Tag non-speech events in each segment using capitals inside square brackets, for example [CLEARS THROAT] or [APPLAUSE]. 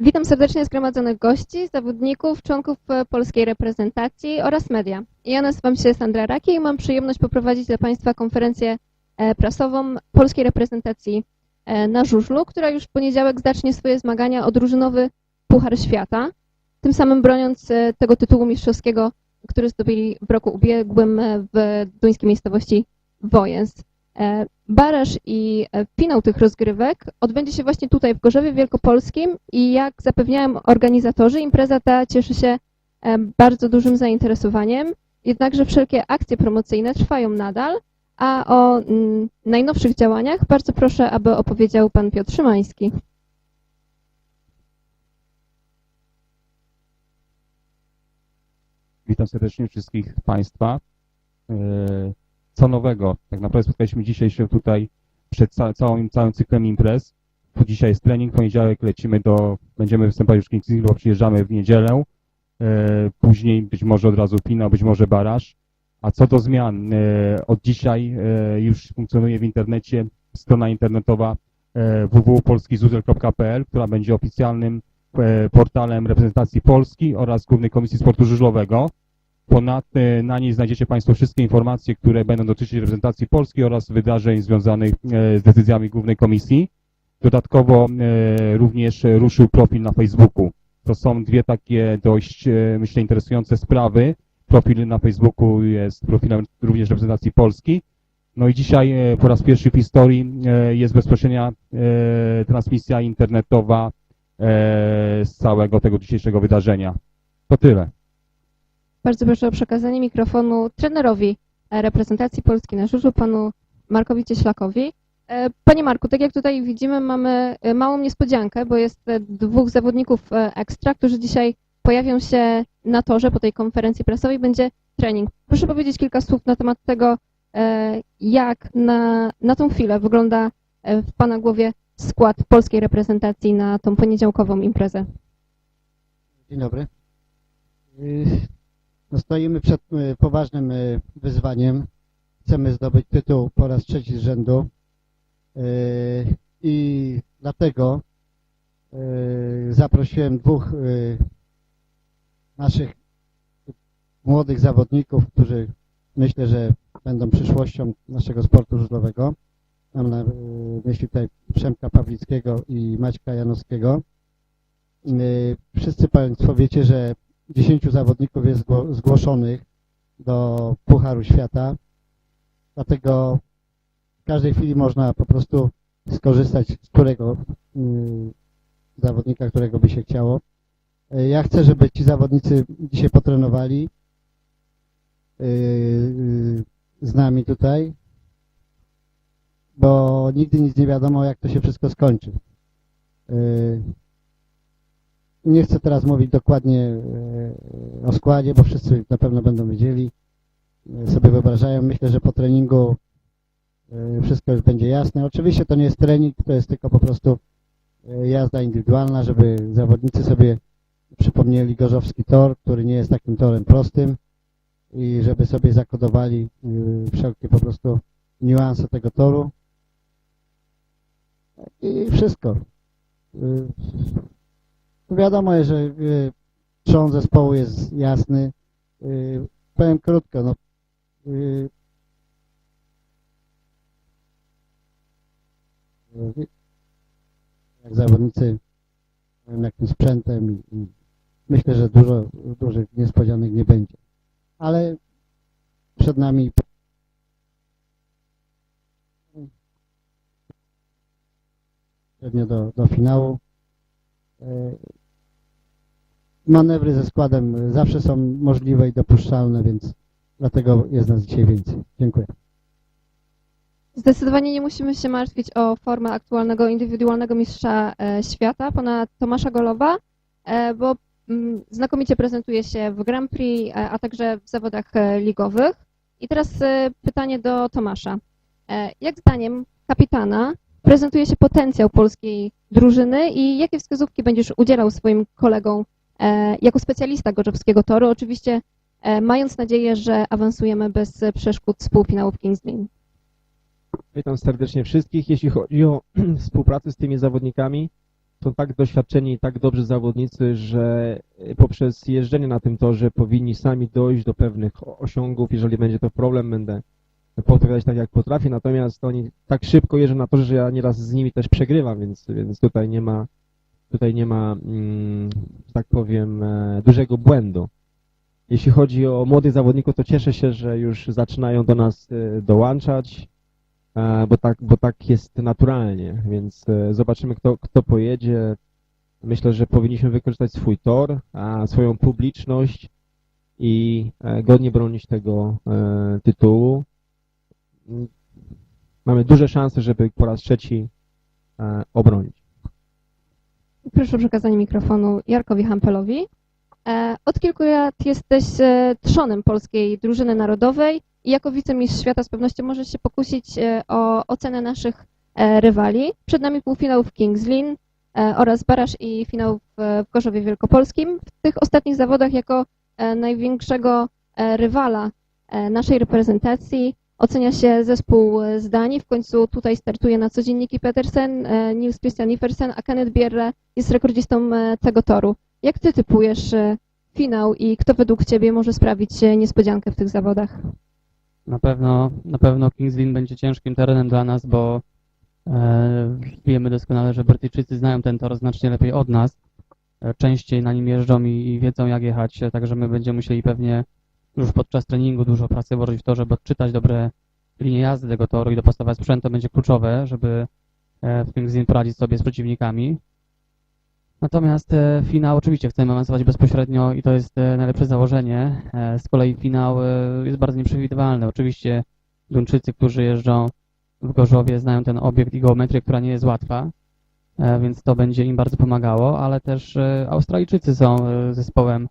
Witam serdecznie zgromadzonych gości, zawodników, członków e, polskiej reprezentacji oraz media. Ja nazywam się Sandra Raki i mam przyjemność poprowadzić dla Państwa konferencję e, prasową polskiej reprezentacji e, na żużlu, która już w poniedziałek zacznie swoje zmagania o drużynowy Puchar Świata, tym samym broniąc tego tytułu mistrzowskiego, który zdobyli w roku ubiegłym w duńskiej miejscowości Wojens. E, Baraż i e, finał tych rozgrywek odbędzie się właśnie tutaj w Gorzowie Wielkopolskim i jak zapewniają organizatorzy, impreza ta cieszy się e, bardzo dużym zainteresowaniem, jednakże wszelkie akcje promocyjne trwają nadal, a o mm, najnowszych działaniach bardzo proszę, aby opowiedział pan Piotr Szymański. Witam serdecznie wszystkich Państwa. Co nowego? Tak naprawdę spotkaliśmy dzisiaj się tutaj przed ca całym, całym cyklem imprez. Dzisiaj jest trening, poniedziałek lecimy do, będziemy występować w Kings bo przyjeżdżamy w niedzielę. E, Później być może od razu finał, być może baraż. A co do zmian, e, od dzisiaj e, już funkcjonuje w internecie strona internetowa www.polskizuzel.pl, która będzie oficjalnym portalem reprezentacji Polski oraz Głównej Komisji Sportu Żużlowego. Ponadto na niej znajdziecie Państwo wszystkie informacje, które będą dotyczyć reprezentacji Polski oraz wydarzeń związanych e, z decyzjami Głównej Komisji. Dodatkowo e, również ruszył profil na Facebooku. To są dwie takie dość, e, myślę, interesujące sprawy. Profil na Facebooku jest profilem również reprezentacji Polski. No i dzisiaj po raz pierwszy w historii jest bezpośrednia transmisja internetowa z całego tego dzisiejszego wydarzenia. To tyle. Bardzo proszę o przekazanie mikrofonu trenerowi e, reprezentacji Polski na żużlu, panu Markowi Cieślakowi. E, Panie Marku, tak jak tutaj widzimy, mamy e, małą niespodziankę, bo jest dwóch zawodników ekstra, którzy dzisiaj pojawią się na torze po tej konferencji prasowej. Będzie trening. Proszę powiedzieć kilka słów na temat tego, jak na, na tą chwilę wygląda w Pana głowie skład polskiej reprezentacji na tą poniedziałkową imprezę. Dzień dobry. No stoimy przed y, poważnym y, wyzwaniem. Chcemy zdobyć tytuł po raz trzeci z rzędu Y, i dlatego zaprosiłem dwóch naszych młodych zawodników, którzy myślę, że będą przyszłością naszego sportu żużlowego. Mam na myśli tutaj Przemka Pawlickiego i Maćka Janowskiego. Wszyscy Państwo wiecie, że 10 zawodników jest zgło- zgłoszonych do Pucharu Świata, dlatego w każdej chwili można po prostu skorzystać z którego y, zawodnika, którego by się chciało. Y, Ja chcę, żeby ci zawodnicy dzisiaj potrenowali y, y, z nami tutaj, bo nigdy nic nie wiadomo, jak to się wszystko skończy. Nie chcę teraz mówić dokładnie e, o składzie, bo wszyscy na pewno będą wiedzieli, e, sobie wyobrażają. Myślę, że po treningu e, wszystko już będzie jasne. Oczywiście to nie jest trening, to jest tylko po prostu jazda indywidualna, żeby zawodnicy sobie przypomnieli Gorzowski tor, który nie jest takim torem prostym i żeby sobie zakodowali wszelkie po prostu niuanse tego toru. I wszystko. E, Wiadomo, że y, trzon zespołu jest jasny. Y, powiem krótko, no, y, jak zawodnicy jakim sprzętem i, i myślę, że dużo dużych niespodzianek nie będzie. Ale przed nami pewnie do, do finału. Manewry ze składem zawsze są możliwe i dopuszczalne, więc dlatego jest nas dzisiaj więcej. Dziękuję. Zdecydowanie nie musimy się martwić o formę aktualnego indywidualnego mistrza e, świata, pana Tomasza Golowa, e, bo mm, znakomicie prezentuje się w Grand Prix, e, a także w zawodach ligowych. I teraz pytanie do Tomasza. Jak zdaniem kapitana prezentuje się potencjał polskiej drużyny i jakie wskazówki będziesz udzielał swoim kolegom jako specjalista gorzowskiego toru, oczywiście e, mając nadzieję, że awansujemy bez przeszkód z półfinałów Kings League? Witam serdecznie wszystkich. Jeśli chodzi o [CLEARS THROAT] współpracę z tymi zawodnikami, są tak doświadczeni i tak dobrzy zawodnicy, że y, poprzez jeżdżenie na tym torze powinni sami dojść do pewnych osiągów. Jeżeli będzie to problem, będę podpowiadać tak jak potrafię, natomiast oni tak szybko jeżdżą na torze, że ja nieraz z nimi też przegrywam, więc, więc tutaj nie ma, tutaj nie ma, mm, tak powiem, e, dużego błędu. Jeśli chodzi o młodych zawodników, to cieszę się, że już zaczynają do nas e, dołączać, e, bo tak, bo tak jest naturalnie, więc zobaczymy, kto, kto pojedzie. Myślę, że powinniśmy wykorzystać swój tor, a swoją publiczność i godnie bronić tego tytułu. Mamy duże szanse, żeby po raz trzeci obronić. Proszę o przekazanie mikrofonu Jarkowi Hampelowi. E, Od kilku lat jesteś e, trzonem polskiej drużyny narodowej i jako wicemistrz świata z pewnością możesz się pokusić e, o ocenę naszych rywali. Przed nami półfinał w Kings Lynn oraz baraż i finał w, Gorzowie Wielkopolskim. W tych ostatnich zawodach jako największego rywala naszej reprezentacji ocenia się zespół e, z Danii. W końcu tutaj startuje na co dzień Niki Petersen, e, Nils Christian Iversen, a Kenneth Bierre jest rekordzistą e, tego toru. Jak ty typujesz finał i kto według ciebie może sprawić niespodziankę w tych zawodach? Na pewno, na pewno Kings Lynn będzie ciężkim terenem dla nas, bo e, wiemy doskonale, że Brytyjczycy znają ten tor znacznie lepiej od nas. Częściej na nim jeżdżą i, i wiedzą jak jechać, także my będziemy musieli pewnie już podczas treningu dużo pracy włożyć w to, żeby odczytać dobre linie jazdy tego toru i dopasować sprzęt. To będzie kluczowe, żeby e, w Kings Lynn poradzić sobie z przeciwnikami. Natomiast e, finał oczywiście chcemy awansować bezpośrednio i to jest e, najlepsze założenie. Z kolei finał jest bardzo nieprzewidywalny. Oczywiście Duńczycy, którzy jeżdżą w Gorzowie, znają ten obiekt i geometrię, która nie jest łatwa, więc to będzie im bardzo pomagało, ale też Australijczycy są zespołem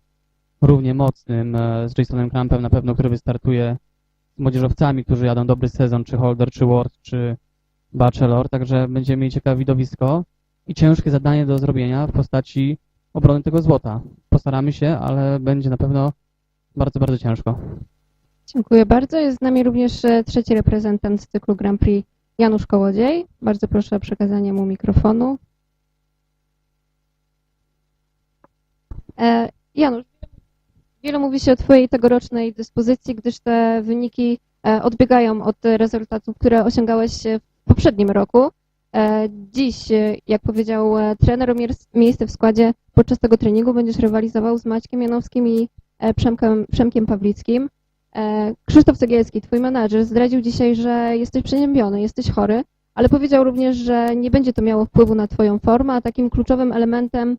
równie mocnym, e, z Jasonem Crampem na pewno, który wystartuje z młodzieżowcami, którzy jadą dobry sezon, czy Holder, czy Ward, czy Bachelor, także będziemy mieli ciekawe widowisko i ciężkie zadanie do zrobienia w postaci obrony tego złota. Postaramy się, ale będzie na pewno bardzo, bardzo ciężko. Dziękuję bardzo. Jest z nami również e, trzeci reprezentant z cyklu Grand Prix, Janusz Kołodziej. Bardzo proszę o przekazanie mu mikrofonu. E, Janusz, wiele mówi się o Twojej tegorocznej dyspozycji, gdyż te wyniki e, odbiegają od rezultatów, które osiągałeś e, w poprzednim roku. E, Dziś, jak powiedział trener, miejsce w składzie podczas tego treningu będziesz rywalizował z Maćkiem Janowskim i Przemkiem, Przemkiem Pawlickim. Krzysztof Cegielski, twój menadżer, zdradził dzisiaj, że jesteś przeziębiony, jesteś chory, ale powiedział również, że nie będzie to miało wpływu na twoją formę, a takim kluczowym elementem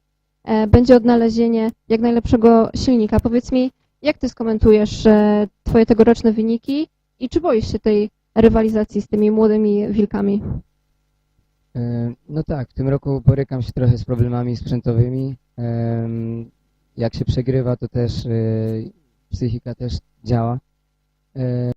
będzie odnalezienie jak najlepszego silnika. Powiedz mi, jak ty skomentujesz e, twoje tegoroczne wyniki i czy boisz się tej rywalizacji z tymi młodymi wilkami? E, No tak, w tym roku borykam się trochę z problemami sprzętowymi. Jak się przegrywa, to też e, psychika też działa. E,